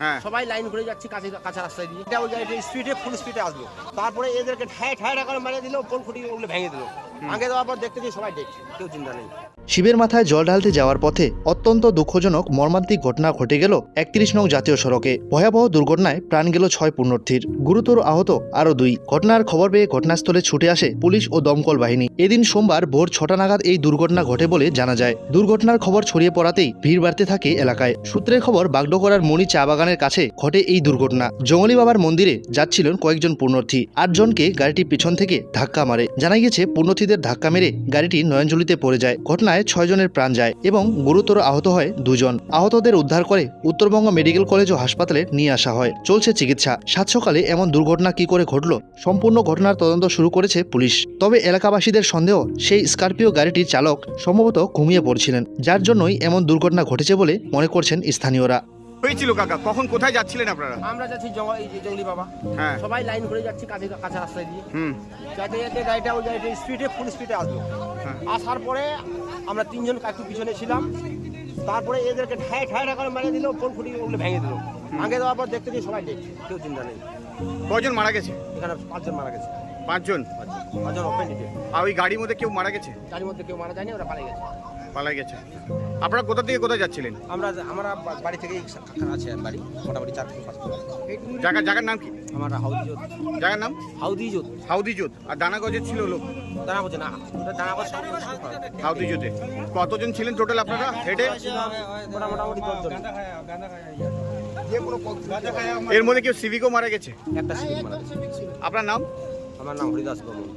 হ্যাঁ। সবাই লাইন ঘুরে যাচ্ছি কাছে কাছে রাস্তায় দিয়ে। এটা ওই গাড়িটা স্পিডে ফুল স্পিডে আসলো তারপরে এদেরকে ঠায় ঠায় করে মারিয়ে দিল ফোন খুঁটি ওগুলো ভেঙে দিল। ভাঙে দেওয়ার পর দেখতে যে সবাই দেখছে কেউ চিন্তা নেই। শিবের মাথায় জল ঢালতে যাওয়ার পথে অত্যন্ত দুঃখজনক মর্মান্তিক ঘটনা ঘটে গেল একত্রিশ নং জাতীয় সড়কে। ভয়াবহ দুর্ঘটনায় প্রাণ গেল ছয় পুণ্যার্থীর। গুরুতর আহত আরও দুই। ঘটনার খবর পেয়ে ঘটনাস্থলে ছুটে আসে পুলিশ ও দমকল বাহিনী। এদিন সোমবার ভোর ছটা নাগাদ এই দুর্ঘটনা ঘটে বলে জানা যায়। দুর্ঘটনার খবর ছড়িয়ে পড়াতেই ভিড় বাড়তে থাকে এলাকায়। সূত্রের খবর, বাগডোগরার মণি চা বাগানের কাছে ঘটে এই দুর্ঘটনা। জঙ্গলি বাবার মন্দিরে যাচ্ছিলেন কয়েকজন পুণ্যার্থী। আটজনকে গাড়িটি পিছন থেকে ধাক্কা মারে। জানা গিয়েছে, পুণ্যার্থীদের ধাক্কা মেরে গাড়িটি নয়নজলিতে পড়ে যায়। ঘটনায় ছয় জনের প্রাণ যায় এবং গুরুতর আহত হয় দুজন। আহতদের উদ্ধার করে উত্তরবঙ্গ মেডিকেল কলেজ ও হাসপাতালে নিয়ে আসা হয়। চলছে চিকিৎসা। সাত সকালে এমন দুর্ঘটনা কি করে ঘটল? সম্পূর্ণ ঘটনার তদন্ত শুরু করেছে পুলিশ। তবে এলাকাবাসীদের সন্দেহ সেই স্করপিও গাড়িটির চালক সম্ভবত ঘুমিয়ে পড়ছিলেন যার জন্যই এমন দুর্ঘটনা ঘটেছে বলে মনে করছেন স্থানীয়রা। হয়েছিল কাকা কখন কোথায় যাচ্ছিলেন আপনারা? আমরা যাচ্ছি জঙ্গল বাবা। হ্যাঁ। সবাই লাইন ঘুরে যাচ্ছি কাছে কাঁচা রাস্তায় দিয়ে। হুম। যাতে যাতে গাড়িটা ওই গাড়িটা স্পিডে ফুল স্পিডে আসলো। আসার পরে আমরা তিনজন একটু পিছনে ছিলাম। তারপরে এদেরকে ঠায় ঠায় করে মারিয়ে দিল ফোন খুঁটি ওগুলো ভেঙে দিল। ভাঙে দেওয়ার পর দেখতে যে সবাই দেখছে কেউ চিন্তা নেই কজন মারা গেছে? এখানে পাঁচজন মারা গেছে। পাঁচজন? পাঁচজন ওপেন আর ওই গাড়ির মধ্যে কেউ মারা গেছে? তার মধ্যে কেউ মারা যায়নি ওরা পালিয়ে গেছে। পালাই গেছে। আপনারা কোথা থেকে কোথায় যাচ্ছিলেন? আমরা আমরা বাড়ি থেকেই আছে বাড়ি মোটামুটি চার থেকে পাঁচ। জায়গা জায়গার নাম কি? আমার হাউদি জোত। জায়গার নাম? হাউদি জোত। হাউদি জোত। আর দানাগজের ছিল লোক? দানা বলছে না ওটা দানা বলছে হাউদি জোতে। কতজন ছিলেন টোটাল আপনারা? হেঁটে? মোটামুটি দশজন। এর মধ্যে কেউ সিভিকও মারা গেছে? একটা সিভিক মারা গেছে। আপনার নাম? আমার নাম হরিদাস বর্মন।